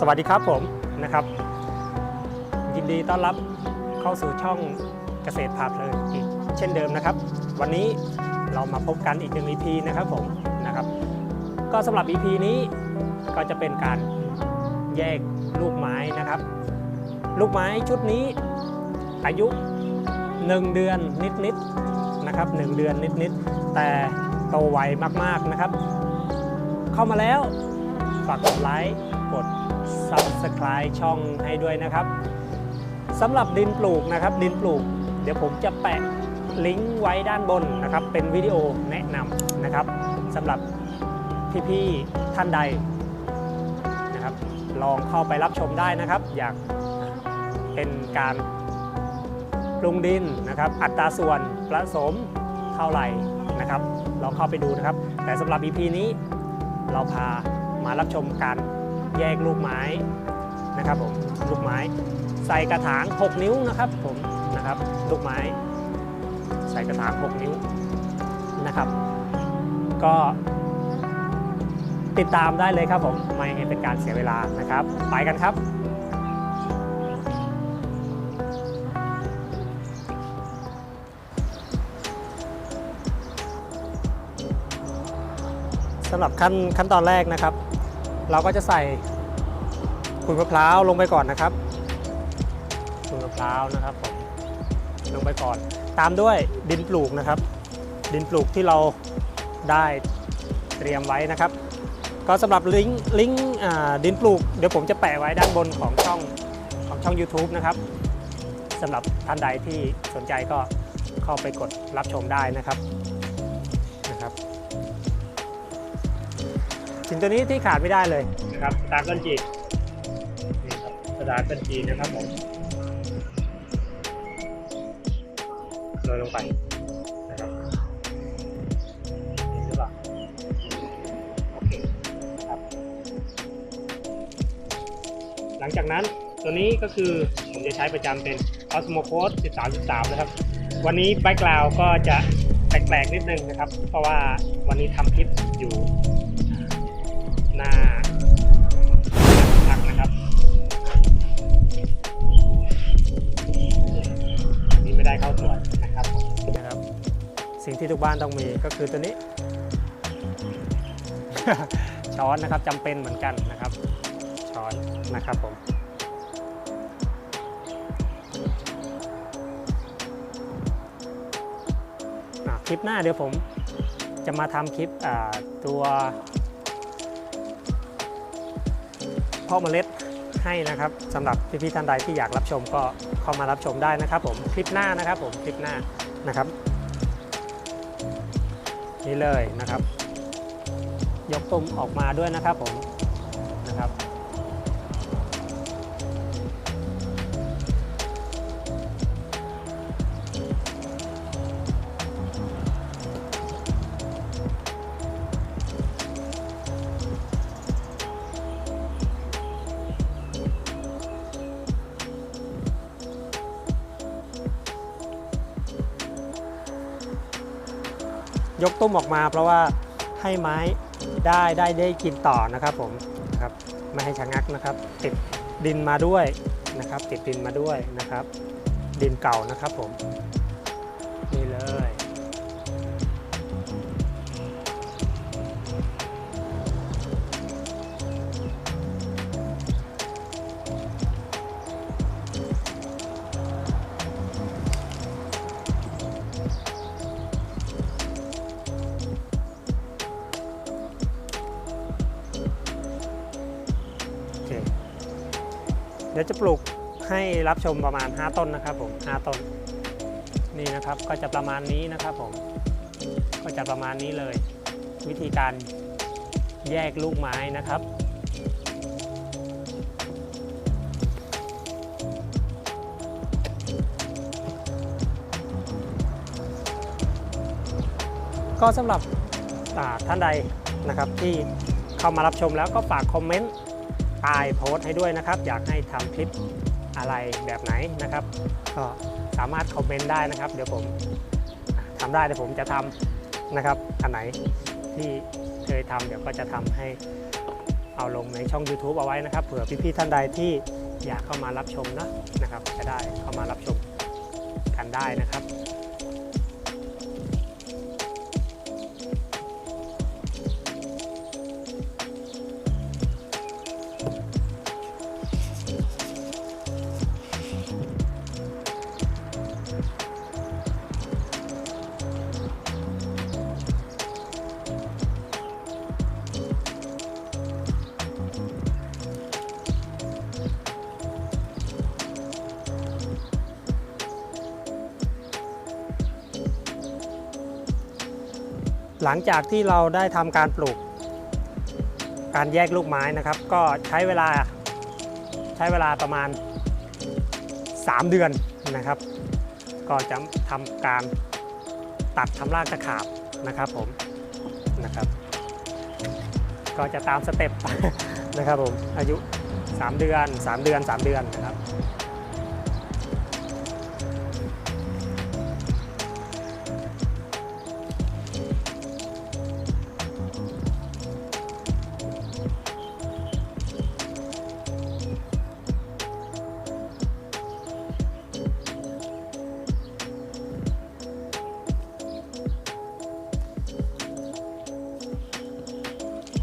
สวัสดีครับผมนะครับ ยินดีต้อนรับเข้าสู่ช่องเกษตรพาเพลินอีกเช่นเดิมนะครับ วันนี้เรามาพบกันอีกหนึ่ง EP นะครับผมนะครับ ก็สำหรับ EP นี้ก็จะเป็นการแยกลูกไม้นะครับ ลูกไม้ชุดนี้อายุ 1 เดือนนิดๆนะครับ 1 เดือนนิดๆแต่โตไวมากๆนะครับ เข้ามาแล้วฝากกดไลค์ Subscribe ช่องให้ด้วยนะครับสำหรับดินปลูกนะครับ ดินปลูก เดี๋ยวผมจะแปะลิงก์ไว้ด้านบนนะครับ เป็นวิดีโอแนะนำนะครับสำหรับพี่ๆท่านใดนะครับ ลองเข้าไปรับชมได้นะครับ อยากเป็นการปรุงดินนะครับ อัตราส่วนผสมเท่าไหร่นะครับลองเข้าไปดูนะครับ แต่สำหรับ EP นี้เราพามารับชมการ แยกลูกไม้นะครับผมลูกไม้ ใส่กระถาง 6 นิ้วนะครับผมนะครับลูกไม้ ใส่กระถาง 6 นิ้วนะครับ ก็ติดตามได้เลยครับผมไม่ให้เป็นการเสียเวลานะครับ ไปกันครับสำหรับขั้นขั้นตอนแรกนะครับ เราก็จะใส่ขุยมะพร้าวลงไปก่อนนะครับขุยมะพร้าวนะครับผมลงไปก่อน ตามด้วยดินปลูกนะครับ ดินปลูกที่เราได้เตรียมไว้นะครับ ก็สำหรับลิงก์ลิงก์ดินปลูก เดี๋ยวผมจะแปะไว้ด้านบนของช่องของช่อง YouTube นะครับสำหรับท่านใดที่สนใจก็เข้าไปกดรับชมได้นะครับ สิ่งตัวนี้ที่ขาดไม่ได้เลยนะครับสตาร์เกิลจีนี่ครับสตาร์เกิลจีนะครับผมโรยลงไปนะครับนี่หรือเปล่าโอเคครับ หลังจากนั้นตัวนี้ก็คือผมจะใช้ประจำเป็น Osmo Code 13.3นะครับ วันนี้แบ็กกราวก็จะแปลกๆนิดนึงนะครับ เพราะว่าวันนี้ทำคลิปอยู่ เข้าสวนนะครับนะครับ สิ่งที่ทุกบ้านต้องมีก็คือตัวนี้ ช้อนนะครับจำเป็นเหมือนกันนะครับ ช้อนนะครับผมคลิปหน้าเดี๋ยวผมจะมาทำคลิปตัวเพาะเมล็ด ให้นะครับสำหรับพี่ๆท่านใดที่อยากรับชมก็เข้ามารับชมได้นะครับ ผมคลิปหน้านะครับ ผมคลิปหน้านะครับ นี่เลยนะครับ ยกตุ้มออกมาด้วยนะครับผมนะครับ กตุ้มออกมา เพราะว่าให้ไม้ได้ได้ได้กินต่อนะครับผมนะครับไม่ให้ชะงักนะครับ ติดดินมาด้วยนะครับ ติดดินมาด้วยนะครับ ดินเก่านะครับผมนี่เลย ดี๋ยวจะปลูกให้รับชมประมาณ 5 ต้นนะครับผม5ต้น นี่นะครับก็จะประมาณนี้นะครับผม ก็จะประมาณนี้เลย วิธีการแยกลูกไม้นะครับก็สำหรับอ่าท่านใดนะครับที่เข้ามารับชมแล้วก็ฝากคอมเมนต์ ใต้โพสต์ให้ด้วยนะครับ อยากให้ทำคลิปอะไรแบบไหนนะครับ ก็สามารถคอมเมนต์ได้นะครับ เดี๋ยวผมทำได้เดี๋ยวผมจะทำนะครับอันไหนที่เคยทำเดี๋ยวก็จะทำให้เอาลงในช่อง YouTube เอาไว้นะครับ เผื่อพี่ๆท่านใดที่อยากเข้ามารับชมนะนะครับ จะได้เข้ามารับชมกันได้นะครับ หลังจากที่เราได้ทำการปลูก การแยกลูกไม้นะครับ ก็ใช้เวลาใช้เวลาประมาณ 3 เดือนนะครับ ก็จะทำการตัดทำรากตะขาบนะครับผมนะครับ ก็จะตามสเต็ปนะครับผมอายุ 3 เดือน 3 เดือน 3 เดือนนะครับ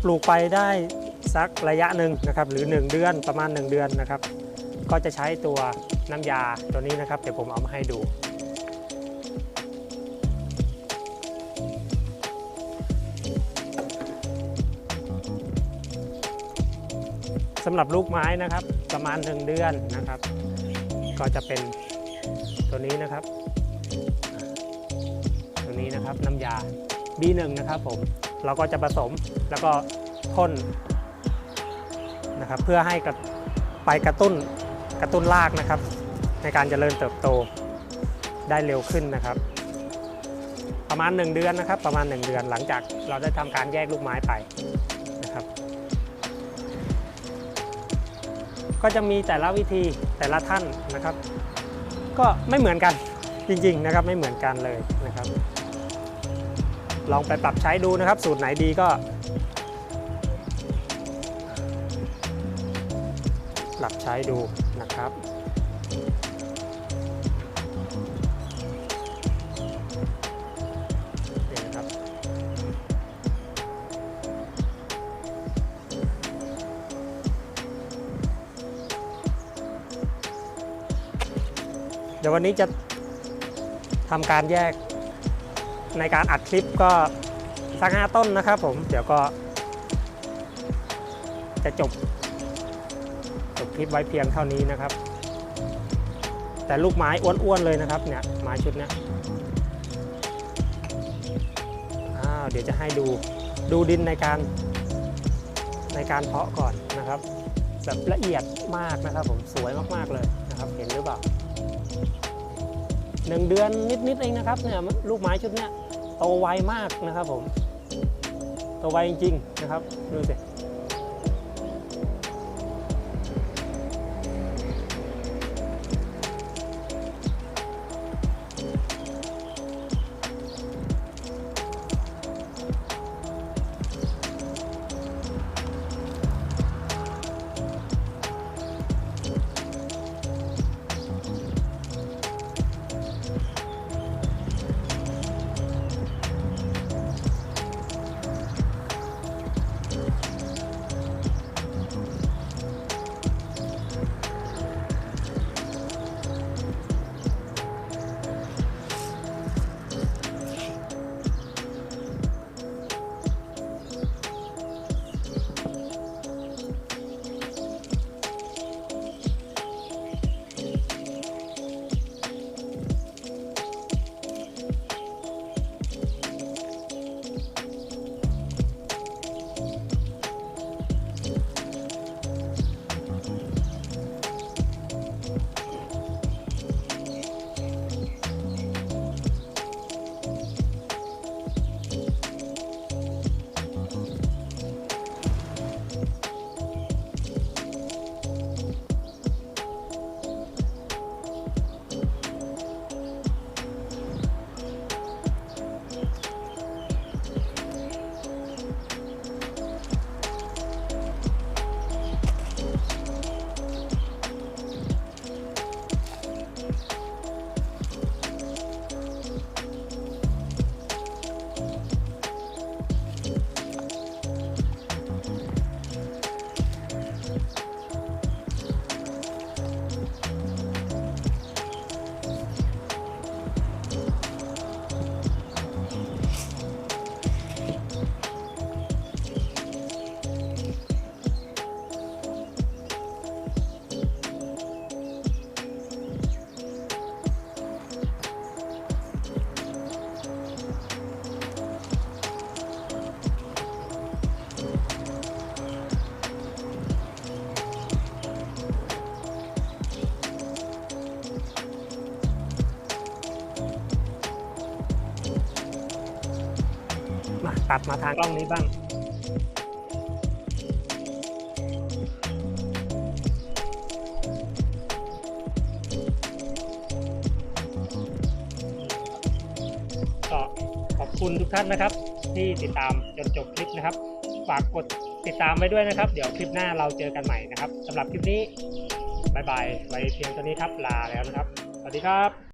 ปลูกไปได้สักระยะหนึ่งนะครับหรือ 1 เดือนประมาณ 1 เดือนนะครับ ก็จะใช้ตัวน้ำยาตัวนี้นะครับเดี๋ยวผมเอามาให้ดูสำหรับลูกไม้นะครับประมาณ 1 เดือนนะครับ ก็จะเป็นตัวนี้นะครับ ตัวนี้นะครับน้ำยา B1 นะครับผม เราก็จะผสมแล้วก็พ่นนะครับเพื่อให้ไปกระตุ้นกระตุ้นรากนะครับ ในการเจริญเติบโตได้เร็วขึ้นนะครับ ประมาณ 1 เดือนนะครับ ประมาณ 1 เดือนหลังจากเราได้ทำการแยกลูกไม้ไปนะครับ ก็จะมีแต่ละวิธีแต่ละท่านนะครับ ก็ไม่เหมือนกันจริงๆนะครับไม่เหมือนกันเลยนะครับ ลองไปปรับใช้ดูนะครับ สูตรไหนดีก็ปรับใช้ดูนะครับเดี๋ยววันนี้จะทำการแยก ในการอัดคลิปก็สักห้าต้นนะครับผมเดี๋ยวก็ จะจบ จบคลิปไว้เพียงเท่านี้นะครับ แต่ลูกไม้อ้วนๆเลยนะครับเนี่ยไม้ชุดเนี้ยอ้าวเดี๋ยวจะให้ดูดูดินในการในการเพาะก่อนนะครับแบบละเอียดมากนะครับผมสวยมากๆเลยนะครับ เห็นหรือเปล่าหนึ่งเดือนนิดๆเองนะครับเนี่ยลูกไม้ชุดเนี้ย โตไวมากนะครับผมโตไวจริงๆนะครับดูสิ ตัดมาทางกล้องนี้บ้างก็ขอบคุณทุกท่านนะครับ ที่ติดตามจนจบคลิปนะครับ ฝากกดติดตามไว้ด้วยนะครับ เดี๋ยวคลิปหน้าเราเจอกันใหม่นะครับสำหรับคลิปนี้บายบายไว้เพียงเท่านี้ครับลาแล้วนะครับ สวัสดีครับ